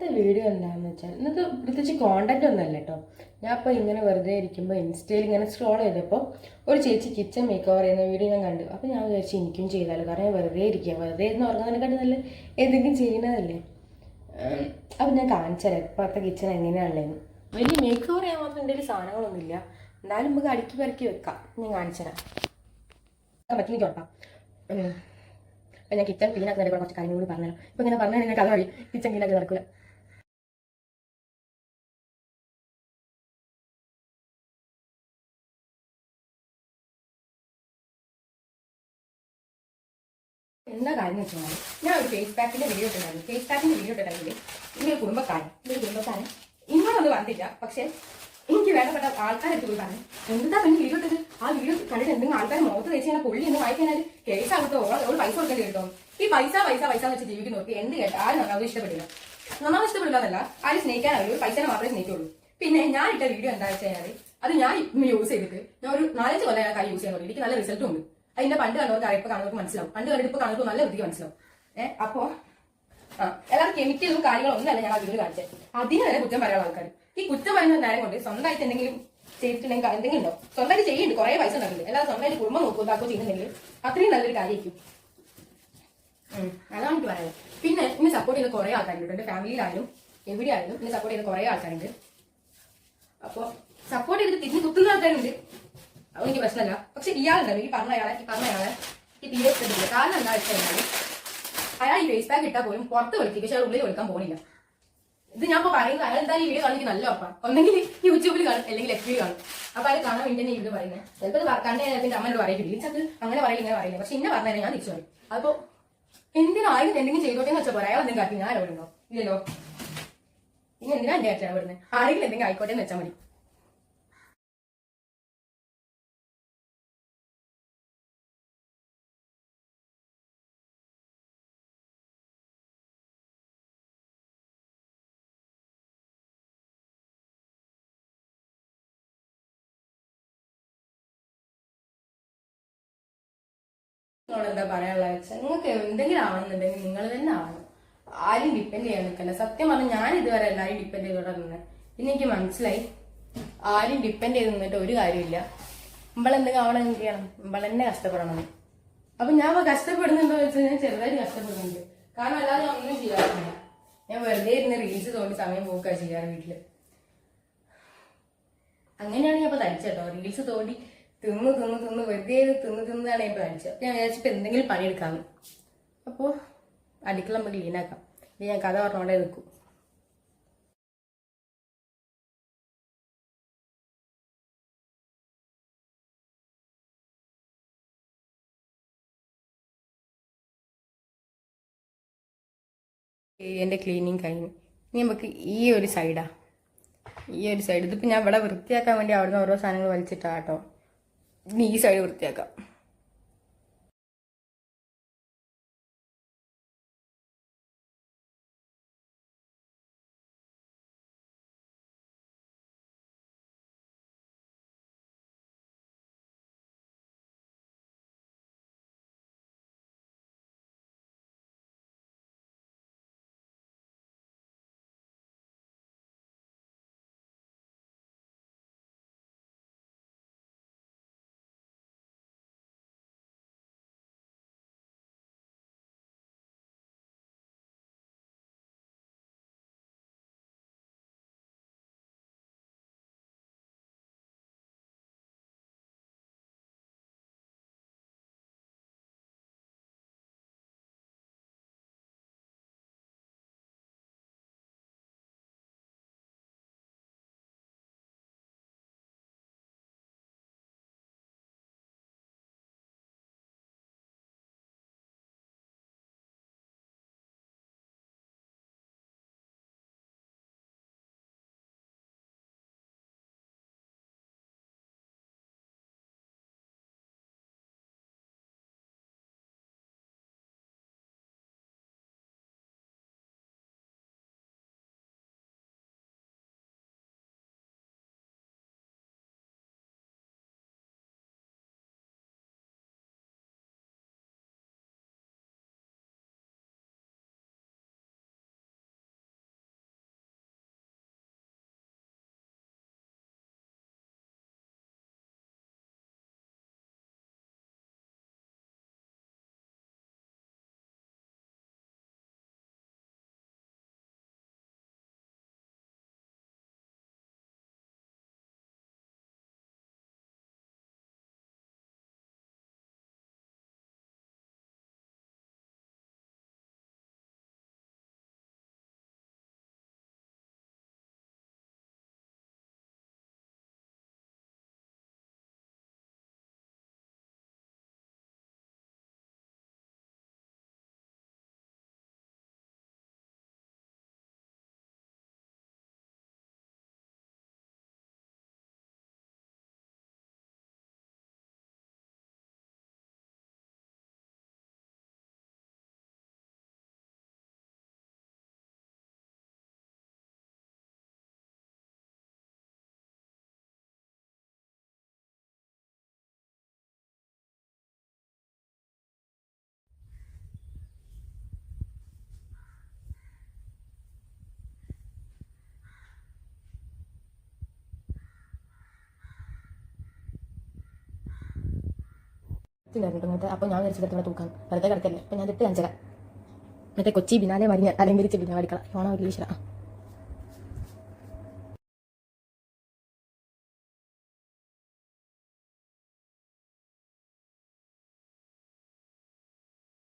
ഇന്നത്തെ വീഡിയോ എന്താണെന്ന് വെച്ചാൽ ഇന്നത്തെ പ്രത്യേകിച്ച് കോണ്ടന്റ് ഒന്നല്ല കേട്ടോ ഞാൻ ഇപ്പോൾ ഇങ്ങനെ വെറുതെ ഇരിക്കുമ്പോൾ ഇൻസ്റ്റയിൽ ഇങ്ങനെ സ്ക്രോൾ ചെയ്തപ്പോൾ ഒരു ചേച്ചി കിച്ചൺ മേക്ക് ഓവർ ചെയ്യുന്ന വീഡിയോ ഞാൻ കണ്ടു. അപ്പോൾ ഞാൻ വിചാരിച്ചു എനിക്കും ചെയ്താലോ കാരണം ഞാൻ വെറുതെ ഇരിക്കുക വെറുതെ ഇരുന്ന് ഉറങ്ങുന്നതിനെക്കാട്ടി നല്ല എന്തെങ്കിലും ചെയ്യുന്നതല്ലേ. അപ്പം അപ്പോൾ ഞാൻ കാണിച്ചു തരാം ഇപ്പോഴത്തെ കിച്ചൺ എങ്ങനെയാണുള്ളതെന്ന്. വലിയ മേക്ക് ഓവർ ചെയ്യാൻ മാത്രം എന്റെ സാധനങ്ങളൊന്നും സാധനങ്ങളൊന്നുമില്ല. എന്നാലും നമുക്ക് അടുക്കി പെറുക്കി വെക്കാം. ഞാൻ കാണിച്ചു തരാം. പറ്റുമെങ്കിൽ ഉറപ്പാം അപ്പം ഞാൻ കിച്ചൺ ക്ലീൻ ആക്കുന്നതിനെ കുറച്ച് കാര്യങ്ങൾ കൂടി പറഞ്ഞു ഇപ്പം ഇങ്ങനെ പറഞ്ഞാൽ നിങ്ങൾക്ക് അത് മതി കിച്ചൺ ക്ലീൻ ആക്കി നടക്കില്ല എന്താ കാര്യം എന്ന് വെച്ചാൽ ഞാൻ ഒരു ഫേസ് പാക്കിന്റെ വീഡിയോ ഇട്ടിട്ടായിരുന്നു ഫേസ് പാക്കിന്റെ വീഡിയോ ഇട്ടിട്ടുണ്ടെങ്കിൽ ഇങ്ങനെ കുടുംബക്കാരൻ ഇങ്ങനെ കുടുംബക്കാരൻ ഇങ്ങോട്ടൊന്നും വന്നില്ല പക്ഷെ എനിക്ക് വേണ്ടപ്പെട്ട ആൾക്കാരെ പോയി എന്താ പിന്നെ വീഡിയോ ഇട്ടത്? ആ വീഡിയോ കണ്ടിട്ട് എന്തെങ്കിലും ആൾക്കാർ മുഖത്ത് വെച്ച് കഴിഞ്ഞാൽ പുള്ളി എന്ന് വായിക്കാനാൽ കേസ് ആകട്ടോ ഓൾ പൈസ കൊടുക്കേണ്ടി കേട്ടോ. ഈ പൈസ പൈസ പൈസ എന്ന് വെച്ച് ജീവിക്കുന്ന നോക്കി എന്ത് കേട്ടോ ആരും നന്നാവും ഇഷ്ടപ്പെടില്ല. നന്നാവും ഇഷ്ടപ്പെടില്ല ആര് ആരും സ്നേഹിക്കാൻ ഒരു പൈസ മാത്രമേ സ്നേഹിക്കുള്ളൂ. പിന്നെ ഞാൻ ഇട്ട വീഡിയോ എന്താ വെച്ച് കഴിഞ്ഞാൽ അത് ഞാൻ യൂസ് ചെയ്തിട്ട് ഞാൻ ഒരു നാലഞ്ച് കൊല്ലം ഞാൻ കൈ യൂസ് ചെയ്യാൻ തുടങ്ങി. എനിക്ക് നല്ല റിസൾട്ടും ഉണ്ട്. അതിന്റെ പണ്ട് കണ്ടവർക്ക് അറിയപ്പ് കാണുന്നവർക്ക് മനസ്സിലാവും. പണ്ട് കണ്ടിട്ട് ഇപ്പൊ കാണുമ്പോൾ നല്ല വൃത്തിക്ക് മനസ്സിലാവും. ഏഹ് അപ്പോ ആ എല്ലാവരും കെമിക്കലും കാര്യങ്ങളും ഒന്നല്ല ഞാൻ ആ വീട് കാണിച്ചത് അതിന് വരെ കുറ്റം പറയാൻ ആൾക്കാർ ഈ കുറ്റം പറയുന്ന നേരം കൊണ്ട് സ്വന്തമായിട്ട് എന്തെങ്കിലും ചെയ്തിട്ടുണ്ടെങ്കിൽ എന്തെങ്കിലും ഉണ്ടോ? സ്വന്തമായിട്ട് ചെയ്യുന്നുണ്ട്. കുറെ പൈസ ഉണ്ടാക്കില്ല എല്ലാവരും സ്വന്തമായിട്ട് കുടുംബം നോക്കും ഇതാക്കോ ചെയ്യുന്നുണ്ടെങ്കിൽ അത്രയും നല്ലൊരു കാര്യമായിരിക്കും. അതാണ് എനിക്ക് പറയാനുള്ളത്. പിന്നെ എന്നെ സപ്പോർട്ട് ചെയ്യുന്ന കുറെ ആൾക്കാരുണ്ട്. എന്റെ ഫാമിലിയിലായാലും എവിടെയായാലും എന്നെ സപ്പോർട്ട് ചെയ്യുന്ന കുറെ ആൾക്കാരുണ്ട്. അപ്പൊ സപ്പോർട്ട് ചെയ്തിട്ട് തിരിഞ്ഞ് കുത്തുന്ന ആൾക്കാരുണ്ട്. അത് എനിക്ക് പ്രശ്നമല്ല. പക്ഷെ ഇയാളുണ്ടല്ലോ ഈ പറഞ്ഞ അയാളെ ഈ പറഞ്ഞ അയാളെ ഈ തീരെ ഇഷ്ടപ്പെട്ടില്ല കാരണം എന്താ വെച്ച് അയാൾ ഈ ഫേസ് പാക്ക് ഇട്ടാൽ പോലും പുറത്ത് വിളിക്കും. പക്ഷെ ഉള്ളിൽ വിളിക്കാൻ പോകുന്നില്ല ഇത് ഞാൻ ഇപ്പൊ പറയുന്നത് അയാൾ എന്തായാലും ഈ വീഡിയോ കാണുന്നത് നല്ല ഉറപ്പാണ്. ഒന്നെങ്കിൽ യൂട്യൂബിൽ കാണും അല്ലെങ്കിൽ എഫ് കാണും. അപ്പൊ അത് കാണാൻ വേണ്ടി തന്നെ ഇത് പറയുന്നത്. ചിലപ്പോൾ ഇത് കണ്ടു എന്റെ അമ്മയോട് പറയില്ല ഇത് അങ്ങനെ പറയില്ല ഇങ്ങനെ പറയില്ല. പക്ഷെ ഇന്നെ പറഞ്ഞാൽ ഞാൻ തിരിച്ചു പറയും. അപ്പോ എന്തിനാ ആയിരുന്നു എന്തെങ്കിലും ചെയ്തോട്ടെ എന്ന് വെച്ചാൽ പറയാം അയാൾ എന്തെങ്കിലും കാട്ടി ഞാൻ അവിടെ ഇല്ലല്ലോ. ഇനി എന്തിനാ എന്റെ അച്ഛൻ വരുന്നത് ആരെങ്കിലും എന്തെങ്കിലും ആയിക്കോട്ടെ എന്ന് വെച്ചാൽ മതി. എന്താ പറയാനുള്ള വെച്ചാൽ നിങ്ങൾക്ക് എന്തെങ്കിലും ആവണമെന്നുണ്ടെങ്കിൽ നിങ്ങൾ തന്നെ ആവണം. ആരും ഡിപ്പെൻഡ് ചെയ്യാൻ നിൽക്കണ്ട. സത്യം പറഞ്ഞാൽ ഞാൻ ഇതുവരെ എല്ലാവരും ഡിപ്പെൻഡ് ചെയ്തോടെ തുടങ്ങുന്നത് പിന്നെ എനിക്ക് മനസ്സിലായി. ആരും ഡിപ്പെൻഡ് ചെയ്ത് നിന്നിട്ട് ഒരു കാര്യമില്ല. നമ്മളെന്തെങ്കിലും ആവണം എന്ത് ചെയ്യണം? നമ്മൾ തന്നെ കഷ്ടപ്പെടണം. അപ്പൊ ഞാൻ ഇപ്പൊ കഷ്ടപ്പെടുന്നുണ്ടോ വെച്ചാൽ ഞാൻ ചെറുതായിട്ട് കഷ്ടപ്പെടുന്നുണ്ട്. കാരണം അല്ലാതെ ഒന്നും ചെയ്യാറില്ല. ഞാൻ വെറുതെ ഇരുന്ന് റീൽസ് തോണ്ടി സമയം പോക്കാ ചെയ്യാറ് വീട്ടിൽ. അങ്ങനെയാണ് ഞാൻ ഇപ്പൊ തടിച്ചേട്ടോ. റീൽസ് തോണ്ടി തിന്ന് തിന്ന് തിന്ന് വെറുതെ തിന്ന് തിന്നതാണ് ഞാൻ കാണിച്ചത് തടിച്ചത് അപ്പൊ ഞാൻ വിചാരിച്ചപ്പോൾ എന്തെങ്കിലും പണിയെടുക്കാമെന്ന് അപ്പോൾ അടുക്കള നമുക്ക് ക്ലീനാക്കാം ഇനി ഞാൻ കഥ പറഞ്ഞോണ്ടേ നിൽക്കും. എന്റെ ക്ലീനിങ് കഴിഞ്ഞു. ഇനി നമുക്ക് ഈ ഒരു സൈഡാ ഈ ഒരു സൈഡ് ഇതിപ്പോൾ ഞാൻ ഇവിടെ വൃത്തിയാക്കാൻ വേണ്ടി അവിടുന്ന് ഓരോ സാധനങ്ങൾ വലിച്ചിട്ടാ കേട്ടോ. ഇനി ഈ സൈഡ് വൃത്തിയാക്കാം. ഉണ്ടായിരുന്നു ഇങ്ങനത്തെ അപ്പോൾ ഞാൻ വിചാരിച്ചിടത്തോടെ തൂക്കാം. വെറുതെ കിടക്കല്ലേ. അപ്പോൾ ഞാൻ ഇട്ട് കാണിച്ചത് മറ്റേ കൊച്ചി ബിനാലെ മരിഞ്ഞ അലങ്കരിച്ച് ബിനാ പഠിക്കണം ഓണം വലിയ ഈശ്വര.